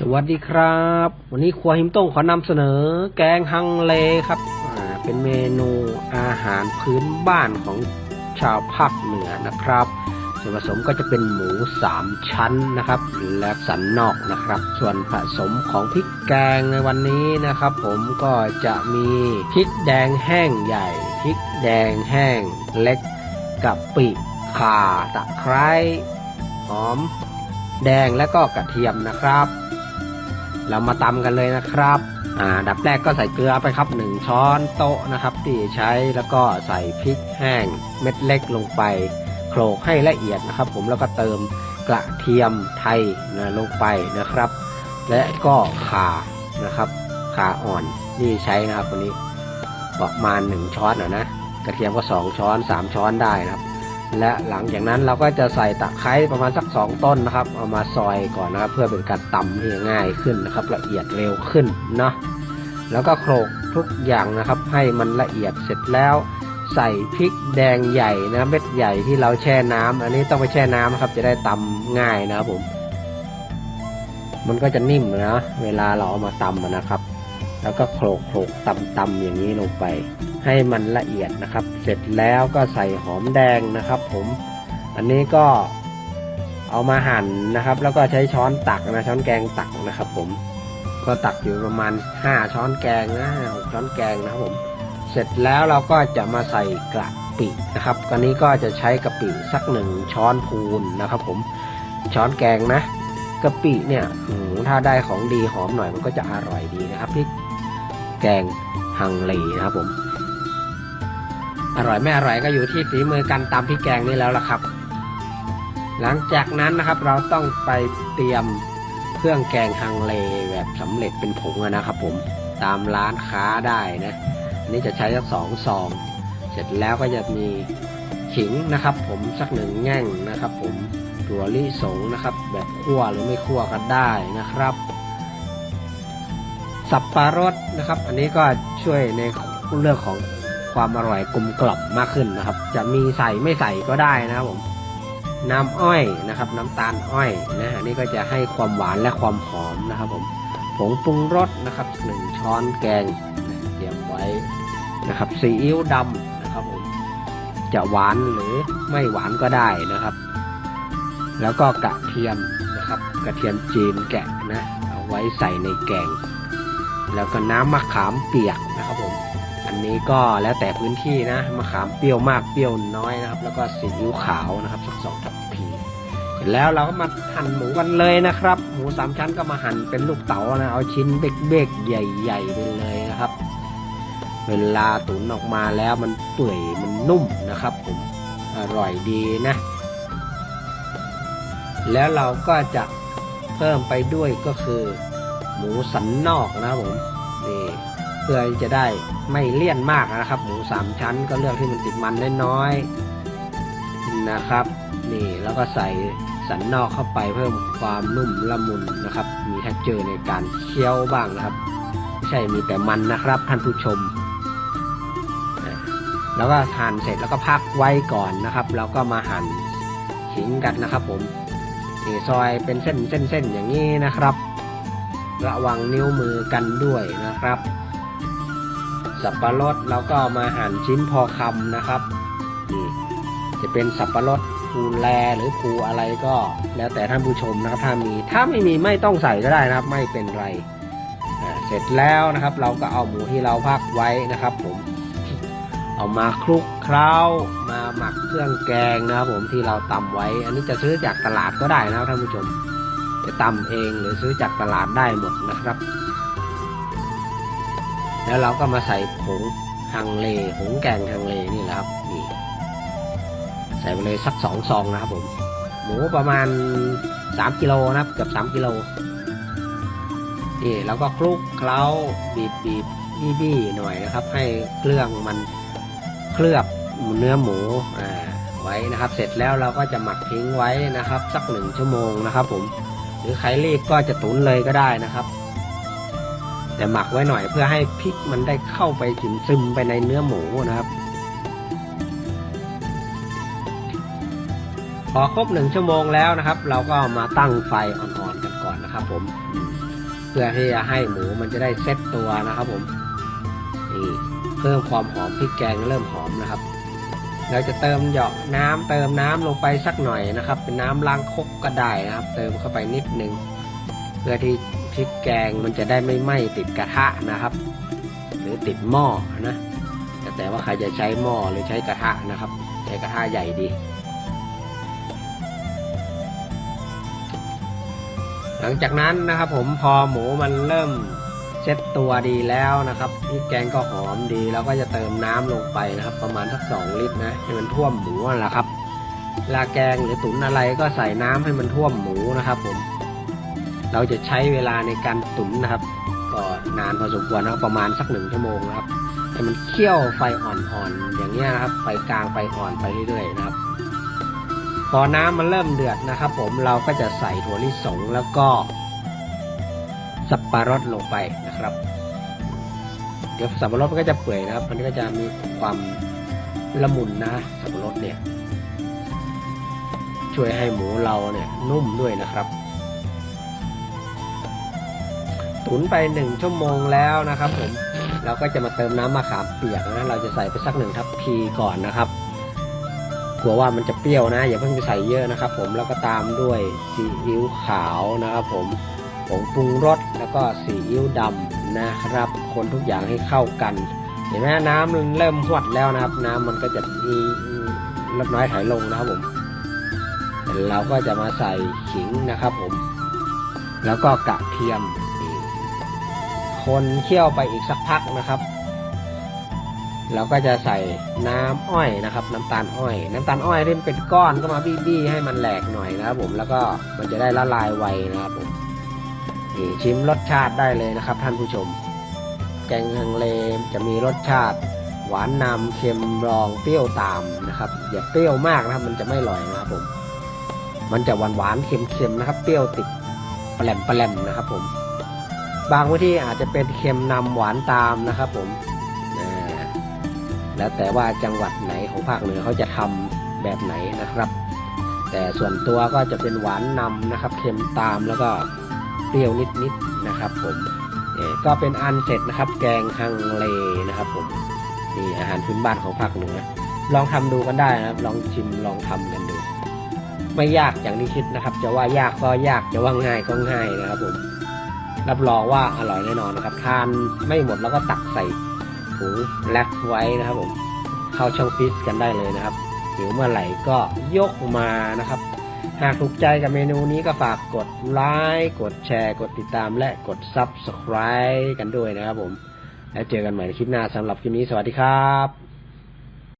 สวัสดีครับ วันนี้ครัวหิมต้งขอนำเสนอ แกงฮังเลครับเป็นเมนูอาหารพื้นบ้านของชาวภาคเหนือนะครับส่วนผสมก็จะเป็นหมูสามชั้นนะครับ และสันนอกนะครับ ส่วนผสมของพริกแกงในวันนี้นะครับ ผมก็จะมีพริกแดงแห้งใหญ่พริกแดงแห้งเล็กกะปิข่าตะไคร้หอม แดงและก็กระเทียมนะครับ เรามาตำกันเลยนะครับอ่าดับแรกก็ใส่เกลือไปครับหนึ่งช้อนโต๊ะนะครับที่ใช้แล้วก็ใส่พริกแห้งเม็ดเล็กลงไปโขลกให้ละเอียดนะครับ ผมแล้วก็เติมกระเทียมไทยนะลงไปนะครับ และก็ข่านะครับข่าอ่อนนี่ใช้นะครับวันนี้ประมาณหนึ่งช้อนนะนะกระเทียมก็สองช้อนสามช้อนได้นะครับ และหลังจากนั้นเราก็จะใส่ตะไคร้ประมาณสักสองต้นนะครับ เอามาซอยก่อนนะครับ เพื่อเป็นการตำที่ง่ายขึ้นนะครับ ละเอียดเร็วขึ้นเนาะแล้วก็โขลกทุกอย่างนะครับ ให้มันละเอียดเสร็จแล้ว ใส่พริกแดงใหญ่นะเม็ดใหญ่ที่เราแช่น้ำอันนี้ต้องไปแช่น้ำนะครับ จะได้ตำง่ายนะครับผม มันก็จะนิ่มนะเวลาเราเอามาตำนะครับ แล้วก็โขลกโขลกตำตำอย่างนี้ลงไป ให้มันละเอียดนะครับ เสร็จแล้วก็ใส่หอมแดงนะครับ ผมอันนี้ก็เอามาหั่นนะครับ แล้วก็ใช้ช้อนตักนะช้อนแกงตักนะครับ ผมก็ตักอยู่ประมาณ 5 ช้อนแกงนะหกช้อนแกงนะครับผม เสร็จแล้วเราก็จะมาใส่กระปินะครับอันนี้ก็จะใช้กะปิสักหนึ่งช้อนพูนนะครับ ผมช้อนแกงนะกะปิเนี่ยถ้าได้ของดีหอมหน่อยมันก็จะอร่อยดีนะครับพริกแกงฮังเลนะครับผม อร่อยไม่อร่อยก็อยู่ที่ฝีมือการตำพริกแกงนี่แล้วล่ะครับ หลังจากนั้นนะครับเราต้องไปเตรียมเครื่องแกงฮังเลแบบสำเร็จเป็นผงนะครับผมตามร้านค้าได้นะอันนี้จะใช้สักสองซองเสร็จแล้วก็จะมีขิงนะครับ ผมสักหนึ่งแง่งนะครับ ผมถั่วลิสงนะครับ แบบคั่วหรือไม่คั่วก็ได้นะครับ สับปะรดนะครับ อันนี้ก็ช่วยในเรื่องของ ความอร่อยกลมกล่อมมากขึ้นนะครับ จะมีใส่ไม่ใส่ก็ได้นะครับผมน้ำอ้อยนะครับ น้ำตาลอ้อยนะอันนี้ก็จะให้ความหวานและความหอมนะครับ ผมผงปรุงรสนะครับหนึ่งช้อนแกงเตรียมไว้นะครับซีอิ๊วดำนะครับผมจะหวานหรือไม่หวานก็ได้นะครับ แล้วก็กระเทียมนะครับ กระเทียมจีนแกะนะเอาไว้ใส่ในแกง แล้วก็น้ำมะขามเปียกนะครับผม อันนี้ก็แล้วแต่พื้นที่นะมะขามเปรี้ยวมากเปรี้ยวน้อยนะครับ แล้วก็ซีอิ๊วขาวนะครับสักสองทัพพีเสร็จแล้วเราก็มาหั่นหมูกันเลยนะครับ หมูสามชั้นก็มาหั่นเป็นลูกเต๋านะเอาชิ้นเบ๊กๆใหญ่ๆไปเลยนะครับ เวลาตุ๋นออกมาแล้วมันเปื่อยมันนุ่มนะครับผมอร่อยดีนะ แล้วเราก็จะเพิ่มไปด้วยก็คือ หมูสันนอกนะครับผม เพื่อจะได้ไม่เลี่ยนมากนะครับ หมูสามชั้นก็เลือกที่มันติดมันน้อยๆนะครับ นี่แล้วก็ใส่สันนอกเข้าไปเพิ่มความนุ่มละมุนนะครับ มี t e x t อร์ในการเคี้ยวบ้างนะครับไม่ใช่มีแต่มันนะครับท่านผู้ชม แล้วก็หั่นเสร็จแล้วก็พักไว้ก่อนนะครับแล้วก็มาหั่นขิงกันนะครับ ผมนี่ซอยเป็นเส้นเส้นเส้นอย่างนี้นะครับ ระวังนิ้วมือกันด้วยนะครับ สับปะรดเราก็มาหั่นชิ้นพอคำนะครับนี่จะเป็นสับปะรดภูแลหรือภูอะไรก็ แล้วแต่ท่านผู้ชมนะครับถ้ามีถ้าไม่มีไม่ต้องใส่ก็ได้นะครับ ไม่เป็นไรเสร็จแล้วนะครับ เราก็เอาหมูที่เราพักไว้นะครับ ผมเอามาคลุกเคล้ามาหมักเครื่องแกงนะครับผมที่เราตำไว้ อันนี้จะซื้อจากตลาดก็ได้นะครับท่านผู้ชมจะตำเองหรือซื้อจากตลาดได้หมดนะครับ แล้วเราก็มาใส่ผงฮังเลผงแกงฮังเลนี่แหละครับนี่ใส่ไปเลยสักสองซองนะครับผม หมูประมาณสามกิโลนะครับเกือบสามกิโลนี่แล้วก็คลุกเคล้าบีบบีบบี้บี้หน่อยนะครับ ให้เครื่องมันเคลือบเนื้อหมูอ่าไว้นะครับ เสร็จแล้วเราก็จะหมักทิ้งไว้นะครับ สักหนึ่งชั่วโมงนะครับ ผม หรือใครรีบก็จะตุนเลยก็ได้นะครับ แต่หมักไว้หน่อยเพื่อให้พริกมันได้เข้าไปซึมซึมไปในเนื้อหมูนะครับ พอครบหนึ่งชั่วโมงแล้วนะครับ เราก็มาตั้งไฟอ่อนๆกันก่อนนะครับ ผมอืมไฟพื่อที่จะให้หมูมันจะได้เซ็ตตัวนะครับผมนี่เพิ่มความหอมพริกแกงเริ่มหอมนะครับ เราจะเติมเหยาะน้ำเติมน้ำลงไปสักหน่อยนะครับ เป็นน้ำล้างคกก็ได้นะครับ เติมเข้าไปนิดนึงเพื่อที่ พริกแกงมันจะได้ไม่ไหม้ติดกระทะนะครับ หรือติดหม้อนะแต่ว่าใครจะใช้หม้อหรือใช้กระทะนะครับ ใช้กระทะใหญ่ดี หลังจากนั้นนะครับ ผมพอหมูมันเริ่มเซ็ตตัวดีแล้วนะครับพริกแกงก็หอมดีเราก็จะเติมน้ำลงไปนะครับ ประมาณสักสองลิตรนะให้มันท่วมหมูนั่นแหละครับลาแกงหรือตุ๋นอะไรก็ใส่น้ำให้มันท่วมหมูนะครับ ผม เราจะใช้เวลาในการตุ๋นนะครับ ก็นานพอสมควรนะครับประมาณสักหนึ่งชั่วโมงนะครับให้มันเคี่ยวไฟอ่อนๆอย่างเงี้ยนะครับ ไฟกลางไฟอ่อนไปเรื่อยๆนะครับ พอน้ำมันเริ่มเดือดนะครับ ผมเราก็จะใส่ถั่วลิสงแล้วก็ สับปะรดลงไปนะครับ เดี๋ยวสับปะรดมันก็จะเปื่อยนะครับ มันก็จะมีความละมุนนะสับปะรดเนี่ย ช่วยให้หมูเราเนี่ยนุ่มด้วยนะครับ ตุ๋นไปหนึ่งชั่วโมงแล้วนะครับ ผมเราก็จะมาเติมน้ำมะขามเปียกนะเราจะใส่ไปสักหนึ่งทัพพีก่อนนะครับกลัวว่ามันจะเปรี้ยวนะ อย่าเพิ่งไปใส่เยอะนะครับ ผมแล้วก็ตามด้วยซีอิ๊วขาวนะครับ ผมผงปรุงรสแล้วก็ซีอิ๊วดำนะครับ คนทุกอย่างให้เข้ากัน เห็นไหมน้ำมันเริ่มหวดแล้วนะครับ น้ำมันก็จะมีลดน้อยถอยลงนะครับผมเราก็จะมาใส่ขิงนะครับผม แล้วก็กระเทียม คนเคี่ยวไปอีกสักพักนะครับ เราก็จะใส่น้ำอ้อยนะครับ น้ำตาลอ้อย น้ำตาลอ้อยที่มเป็นก้อนก็มาบี้ๆให้มันแหลกหน่อยนะครับ ผมแล้วก็มันจะได้ละลายไวนะครับผมนี่ชิมรสชาติได้เลยนะครับ ท่านผู้ชม แกงฮังเลจะมีรสชาติ หวานนำเค็มรองเปรี้ยวตามนะครับ อย่าเปรี้ยวมากนะครับ มันจะไม่อร่อยนะครับผมมันจะหวานหวานเค็มๆนะครับ เปรี้ยวติดแปลมแปลมนะครับผม บางพื้นที่อาจจะเป็นเค็มนำหวานตามนะครับ ผมแล้วแต่ว่าจังหวัดไหนของภาคเหนือเขาจะทำแบบไหนนะครับ แต่ส่วนตัวก็จะเป็นหวานนำนะครับ เค็มตามแล้วก็เปรี้ยวนิดๆนะครับ ผมก็เป็นอันเสร็จนะครับ แกงฮังเลนะครับ ผมนี่อาหารพื้นบ้านของภาคเหนือลองทำดูกันได้นะครับ ลองชิมลองทำกันดู ไม่ยากอย่างที่คิดนะครับ จะว่ายากก็ยากจะว่าง่ายก็ง่ายนะครับผม รับรองว่าอร่อยแน่นอนนะครับ ทานไม่หมดแล้วก็ตักใส่ถุงแลกไว้นะครับผมเข้าช่องฟิสกันได้เลยนะครับหิวเมื่อไหร่ก็ยกมานะครับ หากถูกใจกับเมนูนี้ก็ฝากกดไลค์กดแชร์ กดติดตามและกด Subscribe กันด้วยนะครับผม แล้วเจอกันใหม่ในคลิปหน้าสำหรับคลิปนี้สวัสดีครับ